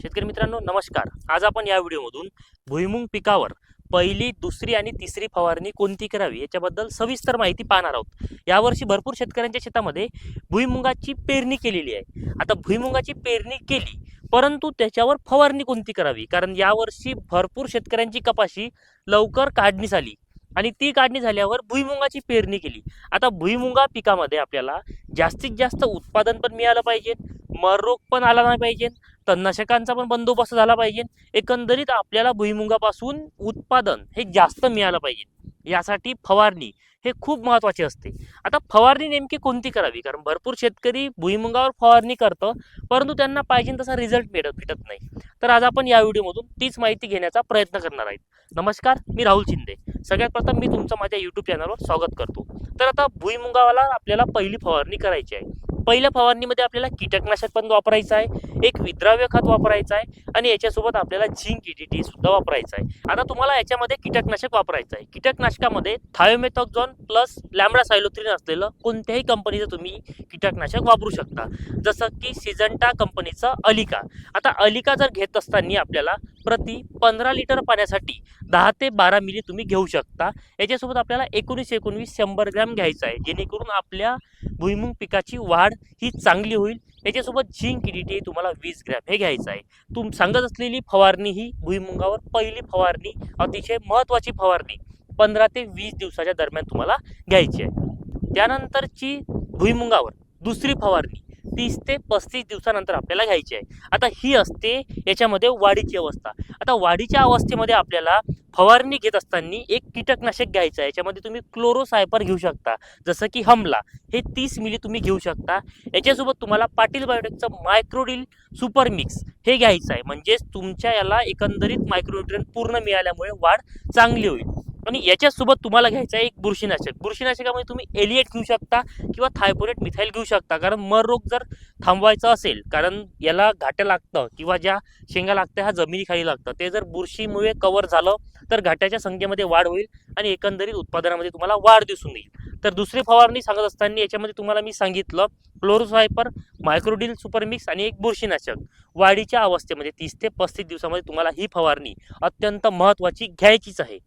शेतकरी मित्रांनो नमस्कार. आज आपण या व्हिडिओमधून भुईमुंग पिकावर पहिली दुसरी आणि तिसरी फवारणी कोणती करावी याच्याबद्दल सविस्तर माहिती पाहणार आहोत. यावर्षी भरपूर शेतकऱ्यांच्या शेतामध्ये भुईमुगाची पेरणी केलेली आहे. आता भुईमुगाची पेरणी केली परंतु त्याच्यावर फवारणी कोणती करावी? कारण यावर्षी भरपूर शेतकऱ्यांची कपाशी लवकर काढणी झाली आणि ती काढणी झाल्यावर भुईमुगाची पेरणी केली. आता भुईमुगा पिकामध्ये आपल्याला जास्तीत जास्त उत्पादन पण मिळालं पाहिजे मर रोग पण आला नाही पाहिजे तणनाशकांचा पण बंदोबस्त झाला पाहिजे. एकंदरीत आपल्याला भुईमुगापासून उत्पादन हे जास्त मिळालं पाहिजे. यासाठी फवारणी हे खूप महत्त्वाचे असते. आता फवारणी नेमकी कोणती करावी? कारण भरपूर शेतकरी भुईमुगावर फवारणी करतं परंतु त्यांना पाहिजे तसा रिझल्ट भेटत भेटत नाही. तर आज आपण या व्हिडिओमधून तीच माहिती घेण्याचा प्रयत्न करणार आहेत. नमस्कार मी राहुल शिंदे. सगळ्यात प्रथम मी तुमचं माझ्या यूट्यूब चॅनलवर स्वागत करतो. तर आता भुईमुगावाला आपल्याला पहिली फवारणी करायची आहे. पहिल्या फवारणीमध्ये आपल्याला कीटकनाशक पण वापरायचं आहे एक विद्राव्य खत वापरायचं आहे आणि याच्यासोबत आपल्याला झिंक ईडीटी सुद्धा वापरायचं आहे. आता तुम्हाला याच्यामध्ये कीटकनाशक वापरायचं आहे. कीटकनाशकामध्ये थायोमेथॉक्झॉन प्लस लॅमडा सायलोथ्रिन असलेलं कोणत्याही कंपनीचं तुम्ही कीटकनाशक वापरू शकता. जसं की सिजंटा कंपनीचं अलिका. आता अलिका जर घेत असताना आपल्याला प्रति पंधरा लिटर पाण्यासाठी दहा ते बारा मिली तुम्ही घेऊ शकता. याच्यासोबत आपल्याला एकोणीस एकोणवीस शंभर ग्रॅम घ्यायचं आहे. जेणेकरून आपल्या भुईमुंग पिकाची वाढ ही चांगली होईल. याच्यासोबत झिंक डी तुम्हाला वीस ग्रॅम हे घ्यायचं आहे. तुम सांगत असलेली फवारणी ही भुईमुगावर पहिली फवारणी अतिशय महत्त्वाची फवारणी पंधरा ते वीस दिवसाच्या दरम्यान तुम्हाला घ्यायची आहे. त्यानंतरची भुईमुगावर दुसरी फवारणी. तीस ते पस्तीस दिवसानंतर आपल्याला घ्यायची आहे. आता ही असते याच्यामध्ये वाढीची अवस्था. आता वाढीच्या अवस्थेमध्ये आपल्याला फवारणी घेत असताना एक कीटकनाशक घ्यायचं आहे. याच्यामध्ये तुम्ही क्लोरोसायपर घेऊ शकता. जसं की हमला. हे तीस मिली तुम्ही घेऊ शकता. याच्यासोबत तुम्हाला पाटील बायोटेकचं मायक्रोडिल सुपर मिक्स हे घ्यायचं आहे. म्हणजेच तुमच्या याला एकंदरीत मायक्रोन्युट्रियन पूर्ण मिळाल्यामुळे वाढ चांगली होईल. आणि याच्यासोबत तुम्हाला घ्यायचं आहे एक बुरशीनाशक. बुरशीनाशकामध्ये तुम्ही एलिएट घेऊ शकता किंवा थायपोरेट मिथाईल घेऊ शकता. कारण मर रोग जर थांबवायचा असेल कारण याला घाट्या लागतं किंवा ज्या शेंगा लागत्या ह्या जमिनीखाली लागतं ते जर बुरशीमुळे कवर झालं तर घाट्याच्या संख्येमध्ये वाढ होईल आणि एकंदरीत उत्पादनामध्ये तुम्हाला वाढ दिसून येईल. तर दुसरी फवारणी सांगत असताना याच्यामध्ये तुम्हाला मी सांगितलं क्लोरोसायपर मायक्रोडिल सुपरमिक्स आणि एक बुरशीनाशक. वाढीच्या अवस्थेमध्ये तीस ते पस्तीस दिवसामध्ये तुम्हाला ही फवारणी अत्यंत महत्त्वाची घ्यायचीच आहे.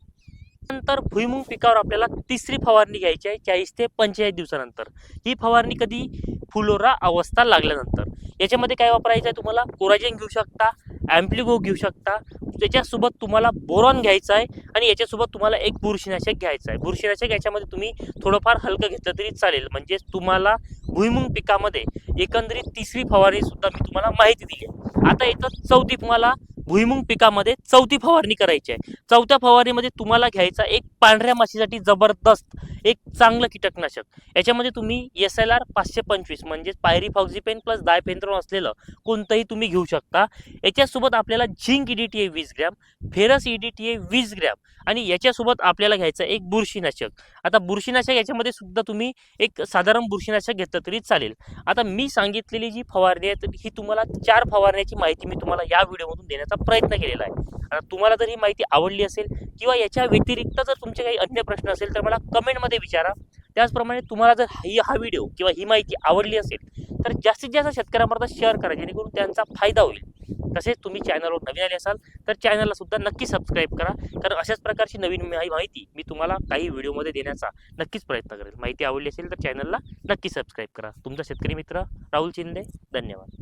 नंतर भुईमुग पिकावर आपल्याला तिसरी फवारणी घ्यायची आहे चाळीस ते पंचेचाळीस दिवसानंतर. ही फवारणी कधी फुलोरा अवस्था लागल्यानंतर. याच्यामध्ये काय वापरायचं आहे तुम्हाला? कोराजेन घेऊ शकता ॲम्प्लिगो घेऊ शकता. त्याच्यासोबत तुम्हाला बोरॉन घ्यायचं आहे आणि याच्यासोबत तुम्हाला एक बुरशीनाशक घ्यायचं आहे. बुरशीनाशक याच्यामध्ये तुम्ही थोडंफार हलकं घेतलं तरी चालेल. म्हणजेच तुम्हाला भुईमुग पिकामध्ये एकंदरीत तिसरी फवारणी सुद्धा मी तुम्हाला माहिती दिली आहे. आता येतं चौथी तुम्हाला भुईमुंग पिकामध्ये चौथी फवारणी करायची आहे. चौथ्या फवारणीमध्ये तुम्हाला घ्यायचा एक पांढऱ्या माशीसाठी जबरदस्त एक चांगलं कीटकनाशक. याच्यामध्ये तुम्ही एस एल आर पाचशे पंचवीस म्हणजेच पायरी फॉक्झिपेन प्लस डायफेन्थ्रॉन असलेलं कोणतंही तुम्ही घेऊ शकता. याच्यासोबत आपल्याला zinc E D T A वीस gram ferrous E D T A वीस ग्रॅम आणि याच्यासोबत आपल्याला घ्यायचं एक बुरशीनाशक. आता बुरशीनाशक याच्यामध्ये सुद्धा तुम्ही एक साधारण बुरशीनाशक घेतलं तरी चालेल. आता मी सांगितलेली जी फवारणी आहे ही तुम्हाला चार फवारण्याची माहिती मी तुम्हाला या व्हिडिओमधून देण्याचा प्रयत्न केलेला आहे. तुम्हाला जर ही माहिती आवडली असेल किंवा याच्या व्यतिरिक्त जर तुमचे काही अन्य प्रश्न असेल तर मला कमेंटमध्ये विचारा. त्याचप्रमाणे तुम्हाला जर ही हा व्हिडिओ किंवा ही माहिती आवडली असेल तर जास्तीत जास्त शेतकऱ्यांपर्यंत शेअर करा जेणेकरून त्यांचा फायदा होईल. तसेच तुम्ही चॅनलवर नवीन आले असाल तर चॅनलला सुद्धा नक्की सबस्क्राईब करा. कारण अशाच प्रकारची नवीन माहिती मी तुम्हाला काही व्हिडिओमध्ये देण्याचा नक्कीच प्रयत्न करेल. माहिती आवडली असेल तर चॅनलला नक्की सबस्क्राईब करा. तुमचा शेतकरी मित्र राहुल शिंदे धन्यवाद.